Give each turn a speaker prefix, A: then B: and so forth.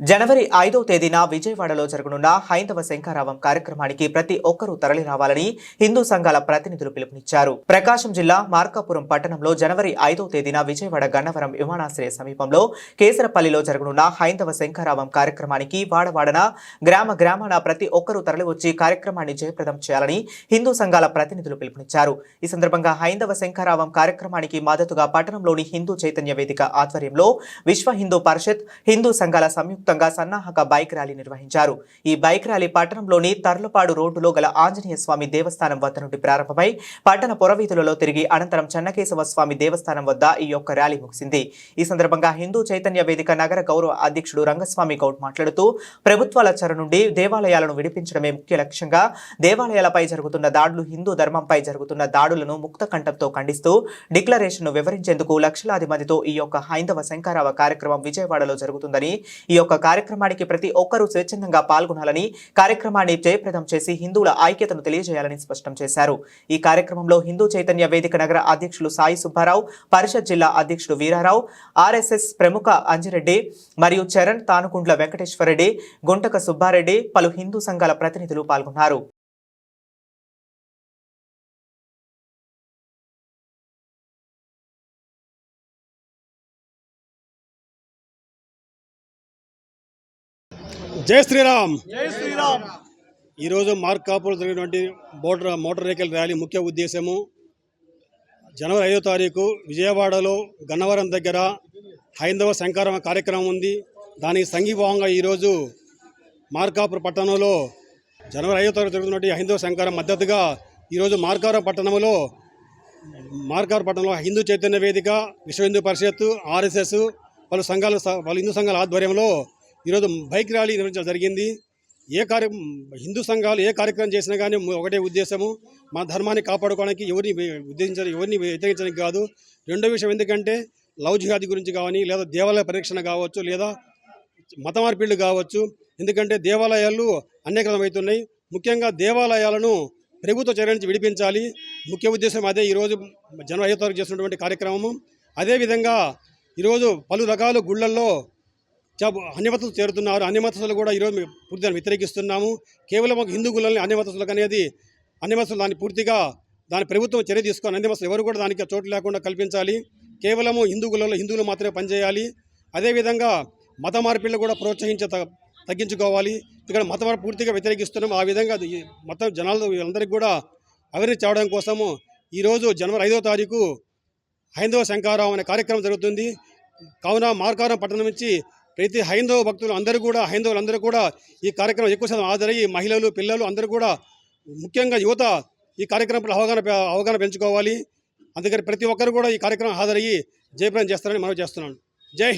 A: జనవరి ఐదో తేదీన విజయవాడలో జరగనున్న హైందవ శంఖారావం కార్యక్రమానికి ప్రతి ఒక్కరూ తరలి రావాలని హిందూ సంఘాల ప్రతినిధులు పిలుపునిచ్చారు. ప్రకాశం జిల్లా మార్కాపురం పట్టణంలో జనవరి ఐదో తేదీన విజయవాడ గన్నవరం విమానాశ్రయ సమీపంలో కేసరపల్లిలో జరగనున్న హైందవ శంఖారావం కార్యక్రమానికి వాడవాడన గ్రామ గ్రామాన ప్రతి ఒక్కరూ తరలివచ్చి కార్యక్రమాన్ని జయప్రదం చేయాలని హిందూ సంఘాల ప్రతినిధులు పిలుపునిచ్చారు. ఈ సందర్భంగా హైందవ శంఖారావం కార్యక్రమానికి మద్దతుగా పట్టణంలోని హిందూ చైతన్య వేదిక ఆధ్వర్యంలో విశ్వ హిందూ పరిషత్ హిందూ సంఘాల సంయుక్తంగా సన్నాహక బైక్ ర్యాలీ నిర్వహించారు. ఈ బైక్ ర్యాలీ పట్టణంలోని తర్లపాడు రోడ్డులో గల ఆంజనేయ స్వామి దేవస్థానం వద్ద నుండి ప్రారంభమై పట్టణ పురవీధులలో తిరిగి అనంతరం చెన్నకేశవ స్వామి దేవస్థానం వద్ద ఈ యొక్క ర్యాలీ ముగిసింది. ఈ సందర్భంగా హిందూ చైతన్య వేదిక నగర గౌరవ అధ్యక్షుడు రంగస్వామి గౌడ్ మాట్లాడుతూ ప్రభుత్వాల చర నుండి దేవాలయాలను విడిపించడమే ముఖ్య లక్ష్యంగా దేవాలయాలపై జరుగుతున్న దాడులు హిందూ ధర్మంపై జరుగుతున్న దాడులను ముక్త కంఠంతో ఖండిస్తూ డిక్లరేషన్ను వివరించేందుకు లక్షలాది మందితో ఈ యొక్క హైందవ శంకారావ కార్యక్రమం విజయవాడలో జరుగుతుందని ఈ యొక్క కార్యక్రమానికి ప్రతి ఒక్కరూ స్వచ్ఛందంగా పాల్గొనాలని కార్యక్రమాన్ని జయప్రదం చేసి హిందువుల ఐక్యతను తెలియజేయాలని స్పష్టం చేశారు. ఈ కార్యక్రమంలో హిందూ చైతన్య వేదిక నగర అధ్యక్షులు సాయి సుబ్బారావు పరిషత్ జిల్లా అధ్యక్షుడు వీరారావు ఆర్ఎస్ఎస్ ప్రముఖ అంజిరెడ్డి మరియు చరణ్ తానుకుంట్ల వెంకటేశ్వరరెడ్డి గుంటక సుబ్బారెడ్డి పలు హిందూ సంఘాల ప్రతినిధులు పాల్గొన్నారు.
B: జై శ్రీరామ్.
C: జై శ్రీరామ్.
B: ఈరోజు మార్కాపురం జరిగినటువంటి మోటార్ మోటార్ వెహికల్ ర్యాలీ ముఖ్య ఉద్దేశము. జనవరి ఐదో తారీఖు విజయవాడలో గన్నవరం దగ్గర హైందవ శంకారం కార్యక్రమం ఉంది. దానికి సంఘీభావంగా ఈరోజు మార్కాపురం పట్టణంలో జనవరి ఐదో తారీఖు జరుగుతున్నటువంటి హైందవ శంకారం మద్దతుగా ఈరోజు మార్కాపురం పట్టణంలో మార్కాపురం పట్టణంలో హిందూ చైతన్య వేదిక విశ్వ హిందూ పరిషత్ ఆర్ఎస్ఎస్ పలు సంఘాల పలు హిందూ సంఘాల ఆధ్వర్యంలో ఈరోజు బైక్ ర్యాలీ నిర్వహించడం జరిగింది. ఏ కార్య హిందూ సంఘాలు ఏ కార్యక్రమం చేసినా కానీ ఒకటే ఉద్దేశము. మన ధర్మాన్ని కాపాడుకోవడానికి ఎవరిని ఉద్దేశించడం ఎవరిని వ్యతిరేకించడానికి కాదు. రెండో విషయం ఎందుకంటే లవ్ జిహాది గురించి కావని లేదా దేవాలయ పరీక్షణ కావచ్చు లేదా మత మార్పిళ్ళు కావచ్చు. ఎందుకంటే దేవాలయాలు అనేకమవుతున్నాయి ముఖ్యంగా దేవాలయాలను ప్రభుత్వ చర్య నుంచి విడిపించాలి. ముఖ్య ఉద్దేశం అదే ఈరోజు జనవరి ఐదో తారీఖు చేస్తున్నటువంటి కార్యక్రమము. అదేవిధంగా ఈరోజు పలు రకాల గుళ్ళల్లో అన్యమతలు చేరుతున్నారు. అన్యమతలు కూడా ఈరోజు పూర్తిగా వ్యతిరేకిస్తున్నాము. కేవలం ఒక హిందూ గుళ్ళని అన్యమతలకు అనేది అన్యమతలు దాన్ని పూర్తిగా దాని ప్రభుత్వం చర్య తీసుకొని అన్యమతలు ఎవరు కూడా దానికి చోటు లేకుండా కల్పించాలి. కేవలము హిందూ గుళ్ళలో హిందువులు మాత్రమే పనిచేయాలి. అదేవిధంగా మత మార్పిళ్ళు కూడా ప్రోత్సహించ తగ్గించుకోవాలి. ఇక్కడ మత పూర్తిగా వ్యతిరేకిస్తున్నాం ఆ విధంగా మతం జనాలు వీళ్ళందరికీ కూడా అవేర్నెస్ చేయడం కోసము ఈరోజు జనవరి ఐదో తారీఖు హైందవ శంకారావు అనే కార్యక్రమం జరుగుతుంది. కావున మార్కారం పట్టణం నుంచి ప్రతి హైందవ భక్తులు అందరూ కూడా హైందవులు అందరూ కూడా ఈ కార్యక్రమం ఎక్కువ శాతం హాజరయ్యి మహిళలు పిల్లలు అందరూ కూడా ముఖ్యంగా యువత ఈ కార్యక్రమంలో అవగాహన పె- అవగాహన పెంచుకోవాలి. అందుకని ప్రతి ఒక్కరు కూడా ఈ కార్యక్రమం హాజరయ్యి జయప్రదం చేస్తారని మనం చేస్తున్నాను. జై